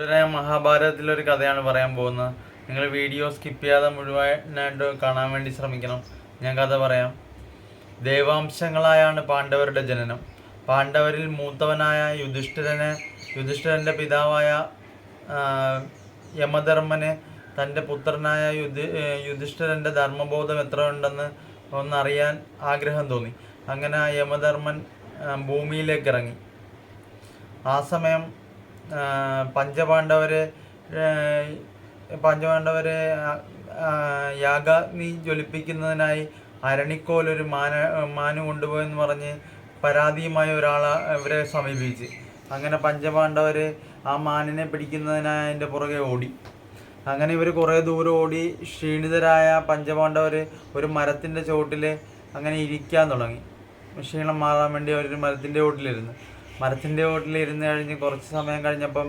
ഒരു മഹാഭാരതത്തിലൊരു കഥയാണ് പറയാൻ പോകുന്നത്. നിങ്ങൾ വീഡിയോ സ്കിപ്പ് ചെയ്യാതെ മുഴുവനായിട്ട് കാണാൻ വേണ്ടി ശ്രമിക്കണം. ഞാൻ കഥ പറയാം. ദേവാംശങ്ങളായാണ് പാണ്ഡവരുടെ ജനനം. പാണ്ഡവരിൽ മൂത്തവനായ യുധിഷ്ഠിരനെ യുധിഷ്ഠിരന്റെ പിതാവായ യമധർമ്മനെ തന്റെ പുത്രനായ യുധി യുധിഷ്ഠിരന്റെ ധർമ്മബോധം എത്ര ഉണ്ടെന്ന് ഒന്നറിയാൻ ആഗ്രഹം തോന്നി. അങ്ങനെ യമധർമ്മൻ ഭൂമിയിലേക്ക് ഇറങ്ങി. ആ സമയം പഞ്ചപാണ്ഡവരെ പഞ്ചപാണ്ഡവരെ യാഗാഗ്നി ജ്വലിപ്പിക്കുന്നതിനായി അരണിക്കോൽ ഒരു മാന മാനു കൊണ്ടുപോയെന്ന് പറഞ്ഞ് പരാതിയുമായ ഒരാളെ ഇവരെ സമീപിച്ച്. അങ്ങനെ പഞ്ചപാണ്ഡവര് ആ മാനിനെ പിടിക്കുന്നതിനായി അതിന്റെ പുറകെ ഓടി. അങ്ങനെ ഇവർ കുറേ ദൂരം ഓടി. ക്ഷീണിതരായ പഞ്ചപാണ്ഡവർ ഒരു മരത്തിന്റെ ചുവട്ടിൽ അങ്ങനെ ഇരിക്കാൻ തുടങ്ങി. ക്ഷീണം മാറാൻ വേണ്ടി അവർ മരത്തിന്റെ ചോട്ടിലിരുന്നു മരത്തിന്റെ ചോട്ടിലിരുന്ന് കഴിഞ്ഞ് കുറച്ച് സമയം കഴിഞ്ഞപ്പം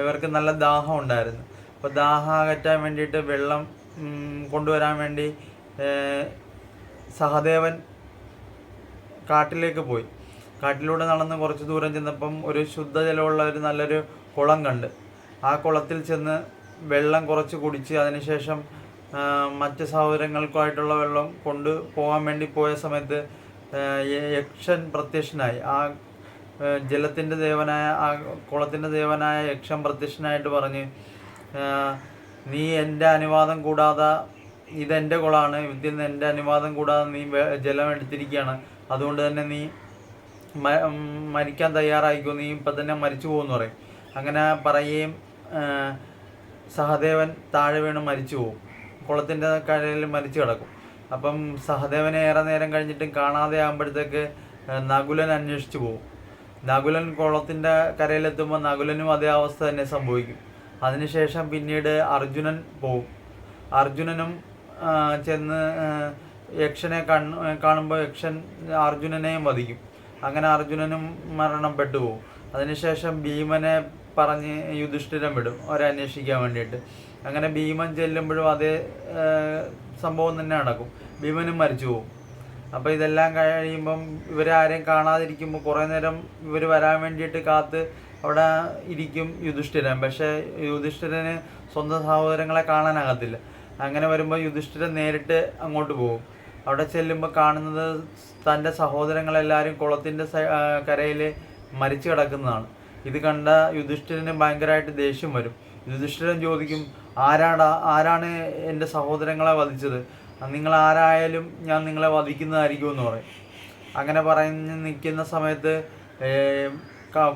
ഇവർക്ക് നല്ല ദാഹം ഉണ്ടായിരുന്നു. അപ്പോൾ ദാഹം അകറ്റാൻ വേണ്ടിയിട്ട് വെള്ളം കൊണ്ടുവരാൻ വേണ്ടി സഹദേവൻ കാട്ടിലേക്ക് പോയി. കാട്ടിലൂടെ നടന്ന് കുറച്ച് ദൂരം ചെന്നപ്പം ഒരു ശുദ്ധജലമുള്ള ഒരു നല്ലൊരു കുളം കണ്ട്. ആ കുളത്തിൽ ചെന്ന് വെള്ളം കുറച്ച് കുടിച്ച് അതിനുശേഷം മറ്റ് സഹോദരങ്ങൾക്കുമായിട്ടുള്ള വെള്ളം കൊണ്ട് പോകാൻ വേണ്ടി പോയ സമയത്ത് യക്ഷൻ പ്രത്യക്ഷനായി. ആ ജലത്തിന്റെ ദേവനായ ആ കുളത്തിന്റെ ദേവനായ യക്ഷം പ്രത്യക്ഷനായിട്ട് പറഞ്ഞ് നീ എന്റെ അനുവാദം കൂടാതെ ഇതെന്റെ കുളമാണ്. ഇതിൽ നിന്ന് എന്റെ അനുവാദം കൂടാതെ നീ ജലം എടുത്തിരിക്കുകയാണ്. അതുകൊണ്ട് തന്നെ നീ മരിക്കാൻ തയ്യാറായിക്കോ. നീ ഇപ്പം തന്നെ മരിച്ചു പോകുമെന്ന് പറയും. അങ്ങനെ പറയുകയും സഹദേവൻ താഴെ വീണ് മരിച്ചു പോകും. കുളത്തിന്റെ കരയിൽ മരിച്ചു കിടക്കും. അപ്പം സഹദേവനെ ഏറെ നേരം കഴിഞ്ഞിട്ടും കാണാതെ ആകുമ്പോഴത്തേക്ക് നകുലൻ അന്വേഷിച്ചു പോകും. നകുലൻ കുളത്തിന്റെ കരയിലെത്തുമ്പോൾ നകുലനും അതേ അവസ്ഥ തന്നെ സംഭവിക്കും. അതിനുശേഷം പിന്നീട് അർജുനൻ പോവും. അർജുനനും ചെന്ന് യക്ഷനെ കണ്ണ് കാണുമ്പോൾ യക്ഷൻ അർജുനനെയും വധിക്കും. അങ്ങനെ അർജുനനും മരണപ്പെട്ടു പോകും അതിനുശേഷം ഭീമനെ പറഞ്ഞ് യുധിഷ്ഠിരം വിടും അവരെ അന്വേഷിക്കാൻ വേണ്ടിയിട്ട്. അങ്ങനെ ഭീമൻ ചെല്ലുമ്പോഴും അതേ സംഭവം തന്നെ നടക്കും. ഭീമനും മരിച്ചു പോകും അപ്പോൾ ഇതെല്ലാം കഴിയുമ്പം ഇവരെ ആരെയും കാണാതിരിക്കുമ്പോൾ കുറേ നേരം ഇവർ വരാൻ വേണ്ടിയിട്ട് കാത്ത് അവിടെ ഇരിക്കും യുധിഷ്ഠിരൻ. പക്ഷേ യുധിഷ്ഠിരന് സ്വന്തം സഹോദരങ്ങളെ കാണാനാകത്തില്ല. അങ്ങനെ വരുമ്പോൾ യുധിഷ്ഠിരൻ നേരിട്ട് അങ്ങോട്ട് പോകും. അവിടെ ചെല്ലുമ്പോൾ കാണുന്നത് തന്റെ സഹോദരങ്ങളെല്ലാവരും കുളത്തിന്റെ കരയിൽ മരിച്ചു കിടക്കുന്നതാണ്. ഇത് കണ്ട യുധിഷ്ഠിരന് ഭയങ്കരമായിട്ട് ദേഷ്യം വരും. യുധിഷ്ഠിരൻ ചോദിക്കും ആരാടാ ആരാണ് എന്റെ സഹോദരങ്ങളെ വധിച്ചത്? നിങ്ങൾ ആരായാലും ഞാൻ നിങ്ങളെ വധിക്കുന്നതായിരിക്കും എന്ന് പറയും. അങ്ങനെ പറഞ്ഞ് നിൽക്കുന്ന സമയത്ത്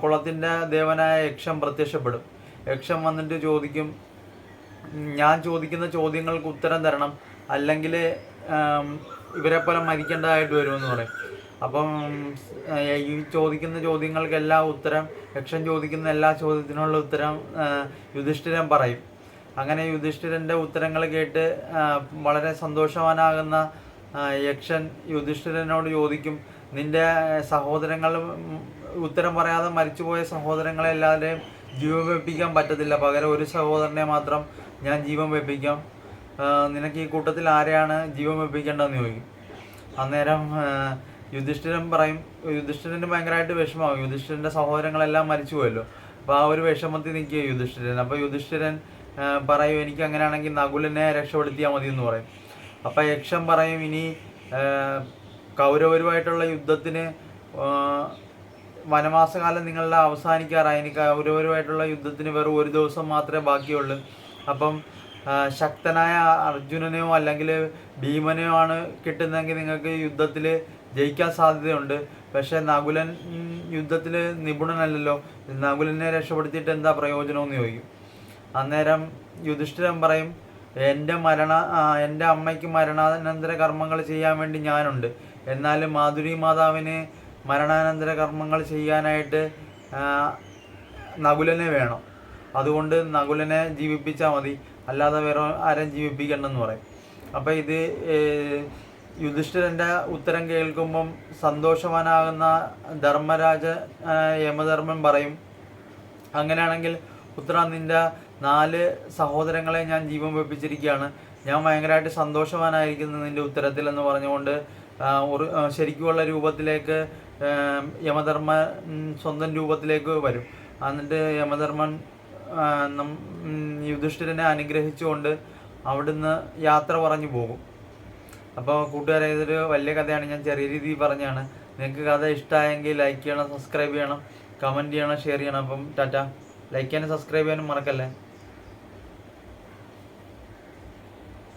കുളത്തിന്റെ ദേവനായ യക്ഷം പ്രത്യക്ഷപ്പെടും. യക്ഷം വന്നിട്ട് ചോദിക്കും ഞാൻ ചോദിക്കുന്ന ചോദ്യങ്ങൾക്ക് ഉത്തരം തരണം. അല്ലെങ്കിൽ ഇവരെ പോലെ മരിക്കേണ്ടതായിട്ട് വരുമെന്ന് പറയും. അപ്പം ഈ ചോദിക്കുന്ന ചോദ്യങ്ങൾക്കെല്ലാം ഉത്തരം യക്ഷൻ ചോദിക്കുന്ന എല്ലാ ചോദ്യത്തിനുള്ള ഉത്തരം യുധിഷ്ഠിരൻ പറയും. അങ്ങനെ യുധിഷ്ഠിരന്റെ ഉത്തരങ്ങൾ കേട്ട് വളരെ സന്തോഷവാനാകുന്ന യക്ഷൻ യുധിഷ്ഠിരനോട് ചോദിക്കും നിന്റെ സഹോദരങ്ങൾ ഉത്തരം പറയാതെ മരിച്ചുപോയ സഹോദരങ്ങളെ എല്ലാവരെയും ജീവൻ വെപ്പിക്കാൻ പറ്റത്തില്ല. പകരം ഒരു സഹോദരനെ മാത്രം ഞാൻ ജീവൻ വെപ്പിക്കാം. നിനക്ക് ഈ കൂട്ടത്തിൽ ആരെയാണ് ജീവൻ വെപ്പിക്കേണ്ടതെന്ന് ചോദിക്കും. അന്നേരം യുധിഷ്ഠിരൻ പറയും യുധിഷ്ഠിരന് ഭയങ്കരമായിട്ട് വിഷമാവും യുധിഷ്ഠിരന്റെ സഹോദരങ്ങളെല്ലാം മരിച്ചു പോയല്ലോ അപ്പോൾ ആ ഒരു വിഷമത്തിൽ നിൽക്കുക യുധിഷ്ഠിരൻ. അപ്പോൾ യുധിഷ്ഠിരൻ പറയും എനിക്ക് അങ്ങനെയാണെങ്കിൽ നകുലനെ രക്ഷപ്പെടുത്തിയാൽ മതി എന്ന് പറയും. അപ്പം യക്ഷം പറയും ഇനി കൗരവരുമായിട്ടുള്ള യുദ്ധത്തിന് വനവാസകാലം നിങ്ങളുടെ അവസാനിക്കാറായി. ഇനി കൗരവരുമായിട്ടുള്ള യുദ്ധത്തിന് വെറും ഒരു ദിവസം മാത്രമേ ബാക്കിയുള്ളൂ. അപ്പം ശക്തനായ അർജുനനെയോ അല്ലെങ്കിൽ ഭീമനെയോ ആണ് കിട്ടുന്നതെങ്കിൽ നിങ്ങൾക്ക് യുദ്ധത്തിൽ ജയിക്കാൻ സാധ്യതയുണ്ട്. പക്ഷേ നകുലൻ യുദ്ധത്തിൽ നിപുണനല്ലല്ലോ. നകുലനെ രക്ഷപ്പെടുത്തിയിട്ട് എന്താ പ്രയോജനമെന്ന് ചോദിക്കും. അന്നേരം യുധിഷ്ഠിരൻ പറയും എന്റെ മരണ എന്റെ അമ്മയ്ക്ക് മരണാനന്തര കർമ്മങ്ങൾ ചെയ്യാൻ വേണ്ടി ഞാനുണ്ട്. എന്നാൽ മാധുരി മാതാവിന് മരണാനന്തര കർമ്മങ്ങൾ ചെയ്യാനായിട്ട് നകുലനെ വേണം. അതുകൊണ്ട് നകുലനെ ജീവിപ്പിച്ചാൽ മതി. അല്ലാതെ വേറെ ആരെയും ജീവിപ്പിക്കണ്ടെന്ന് പറയും. അപ്പോൾ ഇത് യുധിഷ്ഠിരന്റെ ഉത്തരം കേൾക്കുമ്പം സന്തോഷവാനാകുന്ന ധർമ്മരാജ യമധർമ്മൻ പറയും അങ്ങനെയാണെങ്കിൽ ഉത്തര നിന്റെ നാല് സഹോദരങ്ങളെ ഞാൻ ജീവൻ വെപ്പിച്ചിരിക്കുകയാണ്. ഞാൻ ഭയങ്കരമായിട്ട് സന്തോഷവാനായിരിക്കുന്നു നിന്റെ ഉത്തരത്തിൽ എന്ന് പറഞ്ഞുകൊണ്ട് ഒരു- ശരിക്കുമുള്ള രൂപത്തിലേക്ക് യമധർമ്മ യമധർമ്മൻ സ്വന്തം രൂപത്തിലേക്ക് വരും. എന്നിട്ട് യമധർമ്മൻ യുധിഷ്ഠിരനെ അനുഗ്രഹിച്ചുകൊണ്ട് അവിടുന്ന് യാത്ര പറഞ്ഞു പോകും. അപ്പോൾ കൂട്ടുകാരെ ഇതൊരു വലിയ കഥയാണ്. ഞാൻ ചെറിയ രീതിയിൽ പറഞ്ഞാണ്. നിങ്ങൾക്ക് കഥ ഇഷ്ടമായെങ്കിൽ ലൈക്ക് ചെയ്യണം സബ്സ്ക്രൈബ് ചെയ്യണം കമന്റ് ചെയ്യണം ഷെയർ ചെയ്യണം. അപ്പം ടാറ്റ. ലൈക്ക് ചെയ്യാനും സബ്സ്ക്രൈബ് ചെയ്യാനും മറക്കല്ലേ?